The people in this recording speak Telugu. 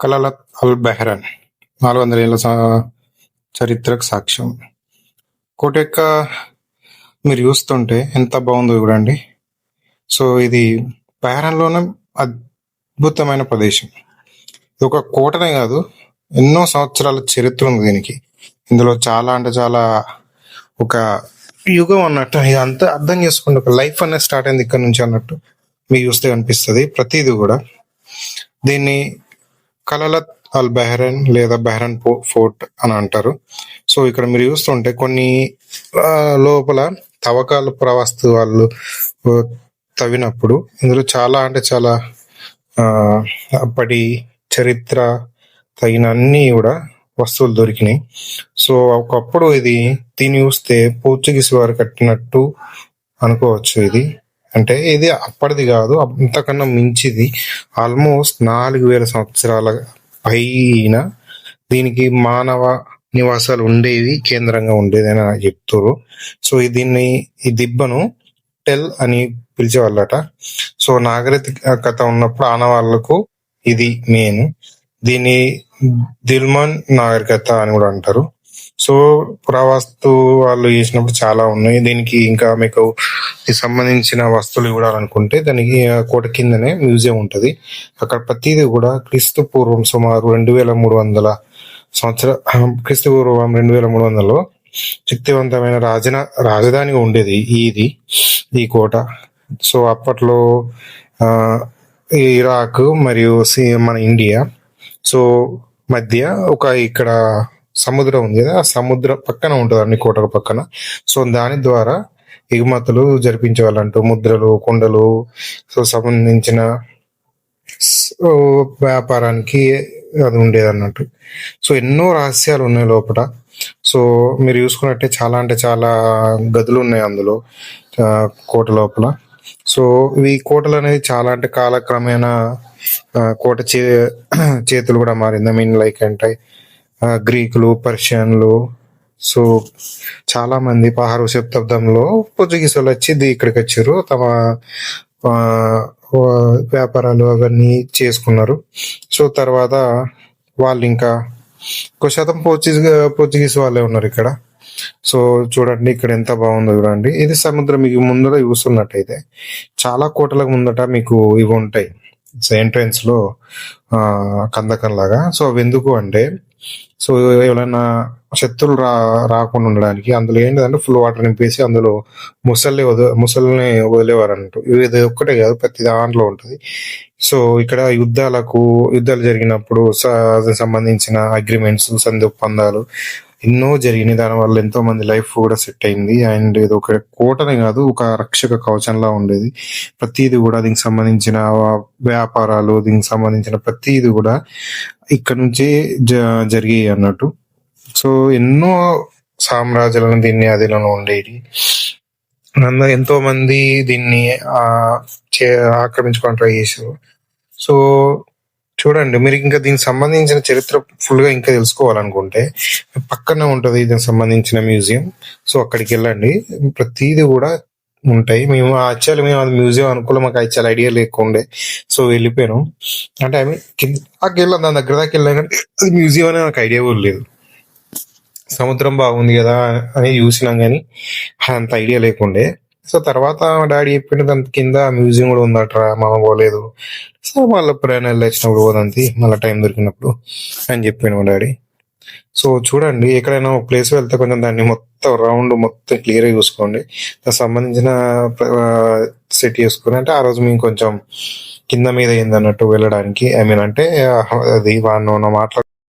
కలలత్ అల్ బెహ్రన్. నాలుగు వందల ఏళ్ళ సా- చరిత్రకు సాక్ష్యం. కోట యొక్క మీరు చూస్తుంటే ఎంత బాగుందో చూడండి. సో ఇది బెహ్రన్లోనే అద్భుతమైన ప్రదేశం. ఇది ఒక కోటనే కాదు ఎన్నో సంవత్సరాల చరిత్ర ఉంది దీనికి. ఇందులో చాలా అంటే చాలా ఒక యుగం అన్నట్టు ఇది అంతా అర్థం చేసుకుంటే ఒక లైఫ్ అనేది స్టార్ట్ అయింది ఇక్కడ నుంచి అన్నట్టు మీకు చూస్తే కనిపిస్తుంది ప్రతిదీ కూడా. దీన్ని కలలత్ అల్ బెహ్రన్ లేదా బెహరన్ ఫోర్ట్ అని అంటారు. సో ఇక్కడ మీరు చూస్తుంటే కొన్ని లోపల తవ్వకాలు ప్రవస్తు వాళ్ళు తవ్వినప్పుడు ఇందులో చాలా అంటే చాలా ఆ, అప్పటి చరిత్ర తగిన అన్ని కూడా వస్తువులు దొరికినాయి. సో ఒకప్పుడు ఇది దీన్ని చూస్తే పోర్చుగీస్ వారు కట్టినట్టు అనుకోవచ్చు ఇది. అంటే ఇది అప్పటిది కాదు అంతకన్నా మించిది. ఆల్మోస్ట్ నాలుగు వేల సంవత్సరాల పైన దీనికి మానవ నివాసాలు ఉండేవి కేంద్రంగా ఉండేది అని చెప్తారు సో దీన్ని ఈ దిబ్బను టెల్ అని పిలిచేవాళ్ళట. సో నాగరికత ఉన్నప్పుడు ఆనవాళ్ళకు ఇది మెయిన్. దీన్ని దిల్మన్ నాగరికత అని కూడా అంటారు. సో పురావస్తు వాళ్ళు చేసినప్పుడు చాలా ఉన్నాయి. దీనికి ఇంకా మీకు సంబంధించిన వస్తువులు ఇవ్వాలనుకుంటే దానికి కోట కిందనే మ్యూజియం ఉంటుంది. అక్కడ ప్రతిదీ కూడా క్రీస్తు పూర్వం సుమారు రెండు వేల మూడు వందల సంవత్సర క్రీస్తు పూర్వం రెండు వేల మూడు వందలలో శక్తివంతమైన రాజన రాజధానిగా ఉండేది ఇది ఈ కోట. సో అప్పట్లో ఈ ఇరాక్ మరియు మన ఇండియా. సో మధ్య ఒక ఇక్కడ సముద్రం ఉంది కదా ఆ సముద్రం పక్కన ఉంటుంది అన్ని కోటల పక్కన. సో దాని ద్వారా ఎగుమతులు జరిపించే వాళ్ళంటూ ముద్రలు కుండలు. సో సంబంధించిన వ్యాపారానికి అది ఉండేది అన్నట్టు సో ఎన్నో రహస్యాలు ఉన్నాయి లోపల సో మీరు చూసుకున్నట్టే చాలా అంటే చాలా గదులు ఉన్నాయి అందులో కోట లోపల. సో ఈ కోటలు అనేది చాలా అంటే కాలక్రమేణా కోట చే చేతులు కూడా మారింది. ఐ మీన్ లైక్ అంటే గ్రీకులు పర్షియన్లు సో చాలా మంది పదహారు శతాబ్దంలో పోర్చుగీస్ వాళ్ళు వచ్చి ఇక్కడికి వచ్చారు. తమ వ్యాపారాలు అవన్నీ చేసుకున్నారు. సో తర్వాత వాళ్ళు ఇంకా ఎక్కువ శాతం పోర్చుగీస్ పోర్చుగీస్ వాళ్ళే ఉన్నారు ఇక్కడ. సో చూడండి ఇక్కడ ఎంత బాగుందో చూడండి. ఇది సముద్రం మీకు ముందర చూస్తున్నట్టయితే చాలా కోటలకు ముందట మీకు ఇవి ఉంటాయి. ఎంట్రన్స్లో కందకం లాగా సో అవి ఎందుకు అంటే సో ఎవరైనా శత్రువులు రా రాకుండా ఉండడానికి. అందులో ఏంటంటే ఫుల్ వాటర్ నింపేసి అందులో ముసలి వద ముసల్ని వదిలేవారు అన్నట్టు ఇది ఒక్కటే కాదు ప్రతి దాంట్లో ఉంటది. సో ఇక్కడ యుద్ధాలకు యుద్ధాలు జరిగినప్పుడు సంబంధించిన అగ్రిమెంట్స్ సంధి ఒప్పందాలు ఎన్నో జరిగినాయి. దాని వల్ల ఎంతో మంది లైఫ్ కూడా సెట్ అయింది. అండ్ ఇది ఒక కోటనే కాదు ఒక రక్షక కవచంలా ఉండేది. ప్రతిది కూడా దీనికి సంబంధించిన వ్యాపారాలు దీనికి సంబంధించిన ప్రతిది కూడా ఇక్కడ నుంచి జ- జరిగాయి అన్నట్టు. సో ఎన్నో సామ్రాజ్యాలను దీన్ని అధీనంలో ఉండేది. అందులో ఎంతో మంది దీన్ని ఆ చే- ఆక్రమించుకొని ట్రై చేశారు. సో చూడండి మీరు ఇంకా దీనికి సంబంధించిన చరిత్ర ఫుల్గా ఇంకా తెలుసుకోవాలనుకుంటే పక్కనే ఉంటది దీనికి సంబంధించిన మ్యూజియం. సో అక్కడికి వెళ్ళండి. ప్రతిదీ కూడా ఉంటాయి. మేము యాక్చువల్లీ మేము అది మ్యూజియం అనుకూలం మాకు చాలా ఐడియా లేకుండే. సో వెళ్ళిపోయాను. అంటే ఐ మీన్ కిందకి వెళ్ళాం దాని దగ్గర దాకా వెళ్ళాం కానీ అది మ్యూజియం అనే నాకు ఐడియా కూడా లేదు. సముద్రం బాగుంది కదా అని చూసినాం కానీ అంత ఐడియా లేకుండే. సో తర్వాత డాడీ చెప్పిండు దాని కింద మ్యూజియం కూడా ఉందట్రా మామ పోలేదు. సో మళ్ళీ ప్రయాణాలు వచ్చినప్పుడు పోదంతి మళ్ళీ టైం దొరికినప్పుడు అని చెప్పిండు డాడీ. సో చూడండి ఎక్కడైనా ఒక ప్లేస్ వెళ్తే కొంచెం దాన్ని మొత్తం రౌండ్ మొత్తం క్లియర్గా చూసుకోండి. దానికి సంబంధించిన సెట్ చేసుకుని అంటే ఆ రోజు మేము కొంచెం కింద మీద అయింది అన్నట్టు వెళ్ళడానికి. ఐ మీన్ అంటే అది వాళ్ళు మాట్లాడు